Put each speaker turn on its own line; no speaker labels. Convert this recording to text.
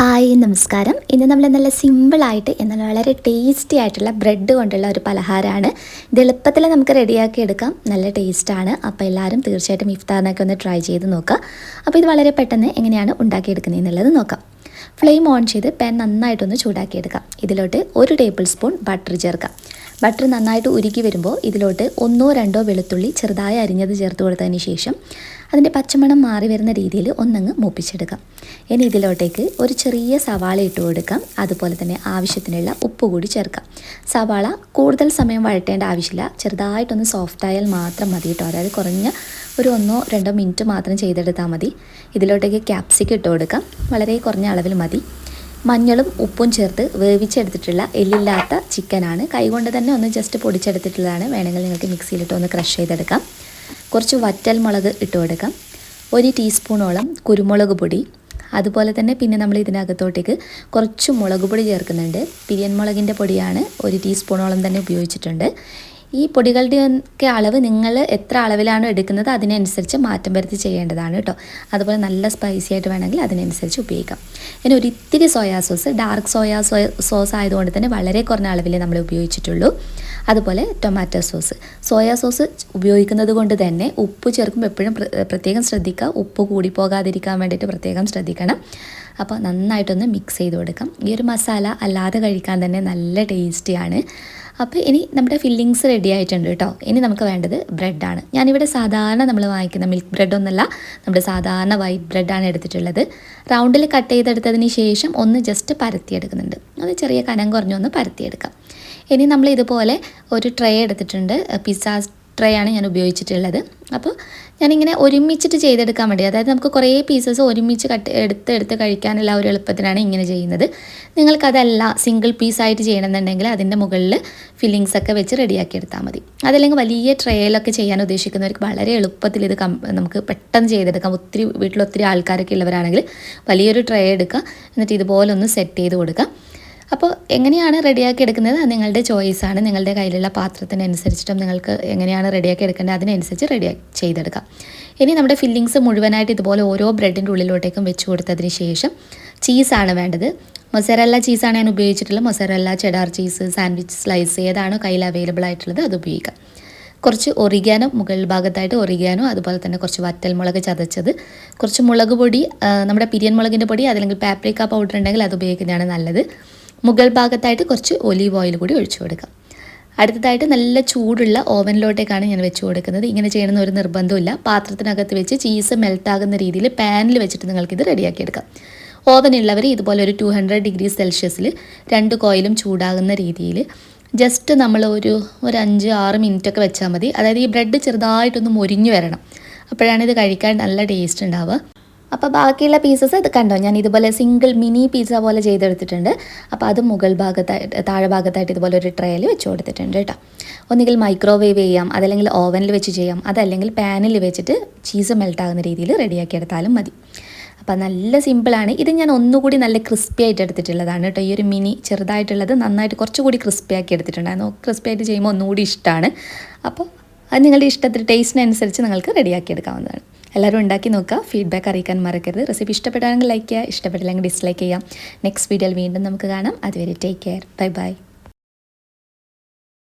Hi നമസ്കാരം. ഇന്ന് നമ്മൾ നല്ല സിമ്പിളായിട്ട് എന്നാൽ വളരെ ടേസ്റ്റി ആയിട്ടുള്ള ബ്രെഡ് കൊണ്ടുള്ള ഒരു പലഹാരമാണ്. ഇത് എളുപ്പത്തിൽ നമുക്ക് റെഡിയാക്കി എടുക്കാം. നല്ല ടേസ്റ്റാണ് അപ്പോൾ എല്ലാവരും തീർച്ചയായിട്ടും ഇഫ്താറിനൊക്കെ ഒന്ന് ട്രൈ ചെയ്ത് നോക്കുക. അപ്പോൾ ഇത് വളരെ പെട്ടെന്ന് എങ്ങനെയാണ് ഉണ്ടാക്കിയെടുക്കുന്നത് എന്നുള്ളത് നോക്കാം. ഫ്ലെയിം ഓൺ ചെയ്ത് പാൻ നന്നായിട്ടൊന്ന് ചൂടാക്കിയെടുക്കാം. ഇതിലോട്ട് ഒരു ടേബിൾ സ്പൂൺ ബട്ടർ ചേർക്കാം. ബട്ടർ നന്നായിട്ട് ഉരുക്കി വരുമ്പോൾ ഇതിലോട്ട് ഒന്നോ രണ്ടോ വെളുത്തുള്ളി ചെറുതായി അരിഞ്ഞത് ചേർത്ത് കൊടുത്തതിന് ശേഷം അതിന്റെ പച്ചമണം മാറി വരുന്ന രീതിയിൽ ഒന്നങ്ങ് മൂപ്പിച്ചെടുക്കാം. ഇനി ഇതിലോട്ടേക്ക് ഒരു ചെറിയ സവാള ഇട്ട് കൊടുക്കാം. അതുപോലെ തന്നെ ആവശ്യത്തിനുള്ള ഉപ്പ് കൂടി ചേർക്കാം. സവാള കൂടുതൽ സമയം വഴട്ടേണ്ട ആവശ്യമില്ല. ചെറുതായിട്ടൊന്ന് സോഫ്റ്റ് ആയാൽ മാത്രം മതി കേട്ടോ. അതായത് കുറഞ്ഞ ഒരു ഒന്നോ രണ്ടോ മിനിറ്റ് മാത്രം ചെയ്തെടുത്താൽ മതി. ഇതിലോട്ടേക്ക് ക്യാപ്സിക്കം ഇട്ട് കൊടുക്കാം. വളരെ കുറഞ്ഞ അളവിൽ മതി. മഞ്ഞളും ഉപ്പും ചേർത്ത് വേവിച്ചെടുത്തിട്ടുള്ള എല്ലില്ലാത്ത ചിക്കനാണ്. കൈകൊണ്ട് തന്നെ ഒന്ന് ജസ്റ്റ് പൊടിച്ചെടുത്തിട്ടുള്ളതാണ്. വേണമെങ്കിൽ നിങ്ങൾക്ക് മിക്സിയിലിട്ട് ഒന്ന് ക്രഷ് ചെയ്തെടുക്കാം. കുറച്ച് വറ്റൽ മുളക് ഇട്ട് കൊടുക്കാം. ഒരു ടീസ്പൂണോളം കുരുമുളക് പൊടി. അതുപോലെ തന്നെ പിന്നെ നമ്മൾ ഇതിനകത്തോട്ടേക്ക് കുറച്ച് മുളക് പൊടി ചേർക്കുന്നുണ്ട്. പിരിയൻ മുളകിന്റെ പൊടിയാണ് ഒരു ടീസ്പൂണോളം തന്നെ ഉപയോഗിച്ചിട്ടുണ്ട്. ഈ പൊടികളുടെയൊക്കെ അളവ് നിങ്ങൾ എത്ര അളവിലാണ് എടുക്കുന്നത് അതിനനുസരിച്ച് മാറ്റം വരുത്തി ചെയ്യേണ്ടതാണ് കേട്ടോ. അതുപോലെ നല്ല സ്പൈസി ആയിട്ട് വേണമെങ്കിൽ അതിനനുസരിച്ച് ഉപയോഗിക്കാം. ഇനി ഒരു ഇത്തിരി soya sauce dark soya sauce ആയതുകൊണ്ട് തന്നെ വളരെ കുറഞ്ഞ അളവിൽ നമ്മൾ ഉപയോഗിച്ചിട്ടുള്ളൂ. അതുപോലെ ടൊമാറ്റോ സോസ് സോയാ സോസ് ഉപയോഗിക്കുന്നത് കൊണ്ട് തന്നെ ഉപ്പ് ചേർക്കുമ്പോൾ എപ്പോഴും പ്രത്യേകം ശ്രദ്ധിക്കുക. ഉപ്പ് കൂടി പോകാതിരിക്കാൻ വേണ്ടിയിട്ട് പ്രത്യേകം ശ്രദ്ധിക്കണം. അപ്പോൾ നന്നായിട്ടൊന്ന് മിക്സ് ചെയ്ത് കൊടുക്കാം. ഈ ഒരു മസാല അല്ലാതെ കഴിക്കാൻ തന്നെ നല്ല ടേസ്റ്റിയാണ് അപ്പോൾ ഇനി നമ്മുടെ ഫില്ലിങ്സ് റെഡി ആയിട്ടുണ്ട് കേട്ടോ. ഇനി നമുക്ക് വേണ്ടത് ബ്രെഡാണ് ഞാനിവിടെ സാധാരണ നമ്മൾ വാങ്ങിക്കുന്ന മിൽക്ക് ബ്രെഡ് ഒന്നല്ല നമ്മുടെ സാധാരണ വൈറ്റ് ബ്രെഡാണ് എടുത്തിട്ടുള്ളത്. റൗണ്ടിൽ കട്ട് ചെയ്തെടുത്തതിന് ശേഷം ഒന്ന് ജസ്റ്റ് പരത്തിയെടുക്കുന്നുണ്ട്. അത് ചെറിയ കനം കുറഞ്ഞൊന്ന് പരത്തിയെടുക്കാം. ഇനി നമ്മൾ ഇതുപോലെ ഒരു ട്രേ എടുത്തിട്ടുണ്ട് പിസ്സ ട്രേ ആണ് ഞാൻ ഉപയോഗിച്ചിട്ടുള്ളത്. അപ്പോൾ ഞാനിങ്ങനെ ഒരുമിച്ചിട്ട് ചെയ്തെടുക്കാൻ വേണ്ടി അതായത് നമുക്ക് കുറേ പീസസ് ഒരുമിച്ച് കട്ട് എടുത്ത് എടുത്ത് കഴിക്കാനുള്ള ഒരു എളുപ്പത്തിനാണ് ഇങ്ങനെ ചെയ്യുന്നത്. നിങ്ങൾക്കതല്ല സിംഗിൾ പീസായിട്ട് ചെയ്യണമെന്നുണ്ടെങ്കിൽ അതിന്റെ മുകളിൽ ഫില്ലിങ്സ് ഒക്കെ വെച്ച് റെഡിയാക്കി എടുത്താൽ മതി. അതല്ലെങ്കിൽ വലിയ ട്രേയിലൊക്കെ ചെയ്യാൻ ഉദ്ദേശിക്കുന്നവർക്ക് വളരെ എളുപ്പത്തിൽ ഇത് നമുക്ക് പെട്ടെന്ന് ചെയ്തെടുക്കാം. ഒത്തിരി വീട്ടിൽ ഒത്തിരി ആൾക്കാരൊക്കെ ഉള്ളവരാണെങ്കിൽ വലിയൊരു ട്രേ എടുക്കുക എന്നിട്ട് ഇതുപോലെ ഒന്ന് സെറ്റ് ചെയ്ത് കൊടുക്കുക. അപ്പോൾ എങ്ങനെയാണ് റെഡിയാക്കി എടുക്കുന്നത്? അത് നിങ്ങളുടെ ചോയ്സാണ് നിങ്ങളുടെ കയ്യിലുള്ള പാത്രത്തിനനുസരിച്ചിട്ടും നിങ്ങൾക്ക് എങ്ങനെയാണ് റെഡിയാക്കി എടുക്കേണ്ടത്? അതിനനുസരിച്ച് റെഡിയാക്കി ചെയ്തെടുക്കാം. ഇനി നമ്മുടെ ഫില്ലിങ്സ് മുഴുവനായിട്ട് ഇതുപോലെ ഓരോ ബ്രെഡിന്റെ ഉള്ളിലോട്ടേക്കും വെച്ച് കൊടുത്തതിന് ശേഷം ചീസാണ് വേണ്ടത്. മൊസറല്ല ചീസാണ് ഞാൻ ഉപയോഗിച്ചിട്ടുള്ളത്. Mozzarella cheddar cheese sandwich slice ഏതാണോ കയ്യിൽ അവൈലബിൾ ആയിട്ടുള്ളത് അത് ഉപയോഗിക്കാം. കുറച്ച് ഒറിഗാനോ മുകൾ ഭാഗത്തായിട്ട് ഒറിഗാനോ അതുപോലെ തന്നെ കുറച്ച് വറ്റൽ മുളക് ചതച്ചത്. കുറച്ച് മുളക് പൊടി നമ്മുടെ പിരിയൻ മുളകിന്റെ പൊടി അതല്ലെങ്കിൽ പാപ്രിക്ക പൗഡർ ഉണ്ടെങ്കിൽ അത് ഉപയോഗിക്കുന്നതാണ് നല്ലത്. മുകൾ ഭാഗത്തായിട്ട് കുറച്ച് ഒലീവ് ഓയിൽ കൂടി ഒഴിച്ചു കൊടുക്കാം. അടുത്തതായിട്ട് നല്ല ചൂടുള്ള ഓവനിലോട്ടേക്കാണ് ഞാൻ വെച്ച് കൊടുക്കുന്നത്. ഇങ്ങനെ ചെയ്യണമെന്ന് ഒരു നിർബന്ധമില്ല പാത്രത്തിനകത്ത് വെച്ച് ചീസ് മെൽട്ടാകുന്ന രീതിയിൽ പാനിൽ വെച്ചിട്ട് നിങ്ങൾക്കിത് റെഡിയാക്കി എടുക്കാം ഓവൻ ഉള്ളവർ ഇതുപോലെ ഒരു ടു ഹൺഡ്രഡ് ഡിഗ്രി സെൽഷ്യസിൽ രണ്ട് കോയിലും ചൂടാകുന്ന രീതിയിൽ ജസ്റ്റ് നമ്മൾ ഒരു ഒരു അഞ്ച് ആറ് മിനിറ്റൊക്കെ വെച്ചാൽ മതി. അതായത് ഈ ബ്രെഡ് ചെറുതായിട്ടൊന്ന് മൊരിഞ്ഞു വരണം. അപ്പോഴാണ് ഇത് കഴിക്കാൻ നല്ല ടേസ്റ്റ് ഉണ്ടാവുക. അപ്പോൾ ബാക്കിയുള്ള പീസസ് ഇത് കണ്ടോ? ഞാൻ ഇതുപോലെ സിംഗിൾ മിനി പീസ പോലെ ചെയ്തെടുത്തിട്ടുണ്ട്. അപ്പോൾ അത് മുകൾ ഭാഗത്തായിട്ട് താഴെ ഭാഗത്തായിട്ട് ഇതുപോലെ ഒരു ട്രേയിൽ വെച്ച് കൊടുത്തിട്ടുണ്ട് കേട്ടോ. ഒന്നുകിൽ മൈക്രോവേവ് ചെയ്യാം അതല്ലെങ്കിൽ ഓവനിൽ വെച്ച് ചെയ്യാം അതല്ലെങ്കിൽ പാനിൽ വെച്ചിട്ട് ചീസ് മെൽട്ടാകുന്ന രീതിയിൽ റെഡിയാക്കി എടുത്താലും മതി. അപ്പോൾ നല്ല സിമ്പിളാണ് ഇത് ഞാൻ ഒന്നുകൂടി നല്ല ക്രിസ്പി ആയിട്ട് എടുത്തിട്ടുള്ളതാണ് കേട്ടോ. ഈ ഒരു മിനി ചെറുതായിട്ടുള്ളത് നന്നായിട്ട് കുറച്ചുകൂടി ക്രിസ്പി ആക്കി എടുത്തിട്ടുണ്ടായിരുന്നു ക്രിസ്പി ആയിട്ട് ചെയ്യുമ്പോൾ ഒന്നുകൂടി ഇഷ്ടമാണ് അപ്പോൾ അത് നിങ്ങളുടെ ഇഷ്ടത്തിൽ ടേസ്റ്റിനനുസരിച്ച് നിങ്ങൾക്ക് റെഡിയാക്കി എടുക്കാവുന്നതാണ്. എല്ലാവരും ഉണ്ടാക്കി നോക്കുക. ഫീഡ്ബാക്ക് അറിയിക്കാൻ മറക്കരുത്. റെസിപ്പി ഇഷ്ടപ്പെട്ടാണെങ്കിൽ ലൈക്ക് ചെയ്യുക. ഇഷ്ടപ്പെട്ടില്ലെങ്കിൽ ഡിസ്ലൈക്ക് ചെയ്യാം നെക്സ്റ്റ് വീഡിയോയിൽ വീണ്ടും നമുക്ക് കാണാം. അതുവരെ ടേക്ക് കെയർ ബൈ ബൈ